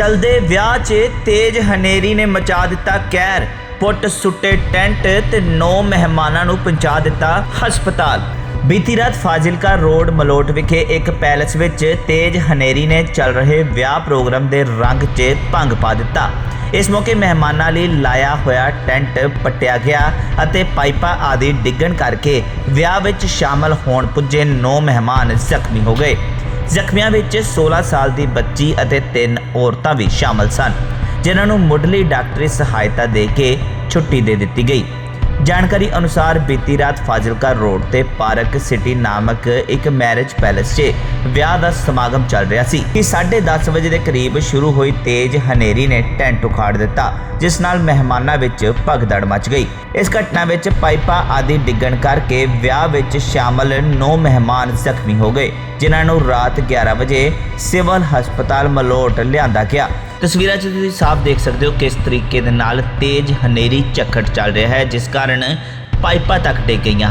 ਚਲਦੇ ਵਿਆਹ 'ਚ ਤੇਜ਼ ਹਨੇਰੀ ਨੇ ਮਚਾ ਦਿੱਤਾ ਕਹਿਰ ਪੁੱਟ ਸੁੱਟੇ ਟੈਂਟ ਤੇ ਨੌ ਮਹਿਮਾਨਾਂ ਨੂੰ ਪਹੁੰਚਾ ਦਿੱਤਾ ਹਸਪਤਾਲ। ਬੀਤੀ ਰਾਤ ਫਾਜ਼ਿਲਕਾ ਰੋਡ ਮਲੋਟ ਵਿਖੇ ਇੱਕ ਪੈਲਸ ਵਿੱਚ ਤੇਜ਼ ਹਨੇਰੀ ਨੇ ਚੱਲ ਰਹੇ ਵਿਆਹ ਪ੍ਰੋਗਰਾਮ ਦੇ ਰੰਗ 'ਚ ਭੰਗ ਪਾ ਦਿੱਤਾ। ਇਸ ਮੌਕੇ ਮਹਿਮਾਨਾਂ ਲਈ ਲਾਇਆ ਹੋਇਆ ਟੈਂਟ ਪੱਟਿਆ ਗਿਆ ਅਤੇ ਪਾਈਪਾਂ ਆਦਿ ਡਿੱਗਣ ਕਰਕੇ ਵਿਆਹ ਵਿੱਚ ਸ਼ਾਮਲ ਹੋਣ ਪੁੱਜੇ ਨੌ ਮਹਿਮਾਨ ਜ਼ਖਮੀ ਹੋ ਗਏ। ਜ਼ਖਮੀਆਂ ਵਿੱਚ 16 ਸਾਲ ਦੀ ਬੱਚੀ ਅਤੇ ਤਿੰਨ ਔਰਤਾਂ ਵੀ ਸ਼ਾਮਲ ਸਨ, ਜਿਨ੍ਹਾਂ ਨੂੰ ਮੁੱਢਲੀ ਡਾਕਟਰੀ ਸਹਾਇਤਾ ਦੇ ਕੇ ਛੁੱਟੀ ਦੇ ਦਿੱਤੀ ਗਈ। ਜਾਣਕਾਰੀ ਅਨੁਸਾਰ ਬੀਤੀ ਰਾਤ ਫਾਜ਼ਿਲਕਾ ਰੋਡ ਤੇ ਪਾਰਕ ਸਿਟੀ ਨਾਮਕ ਇੱਕ ਮੈਰਿਜ ਪੈਲੇਸ 'ਚ ਵਿਆਹ ਦਾ ਸਮਾਗਮ ਚੱਲ ਰਿਹਾ ਸੀ। ਕਿ 10:30 ਵਜੇ ਦੇ ਕਰੀਬ ਸ਼ੁਰੂ ਹੋਈ ਤੇਜ਼ ਹਨੇਰੀ ਨੇ ਟੈਂਟ ਉਖਾੜ ਦਿੱਤਾ, ਜਿਸ ਨਾਲ ਮਹਿਮਾਨਾਂ ਵਿੱਚ ਭਗਦੜ ਮਚ ਗਈ। ਇਸ ਘਟਨਾ ਵਿੱਚ ਪਾਈਪਾਂ ਆਦਿ ਡਿੱਗਣ ਕਰਕੇ ਵਿਆਹ ਵਿੱਚ ਸ਼ਾਮਲ 9 ਮਹਿਮਾਨ ਜ਼ਖਮੀ ਹੋ ਗਏ, ਜਿਨ੍ਹਾਂ ਨੂੰ ਰਾਤ 11 ਵਜੇ ਸਿਵਲ ਹਸਪਤਾਲ ਮਲੋਟ ਲਿਆਂਦਾ ਗਿਆ। ਤਸਵੀਰਾਂ 'ਚ ਤੁਸੀਂ ਸਾਫ਼ ਦੇਖ ਸਕਦੇ ਹੋ ਕਿਸ ਤਰੀਕੇ ਦੇ ਨਾਲ ਤੇਜ਼ ਹਨੇਰੀ ਝੱਖੜ ਚੱਲ ਰਿਹਾ ਹੈ, ਜਿਸ ਕਾਰਨ ਪਾਈਪਾਂ ਤੱਕ ਡਿੱਗ ਗਈਆਂ।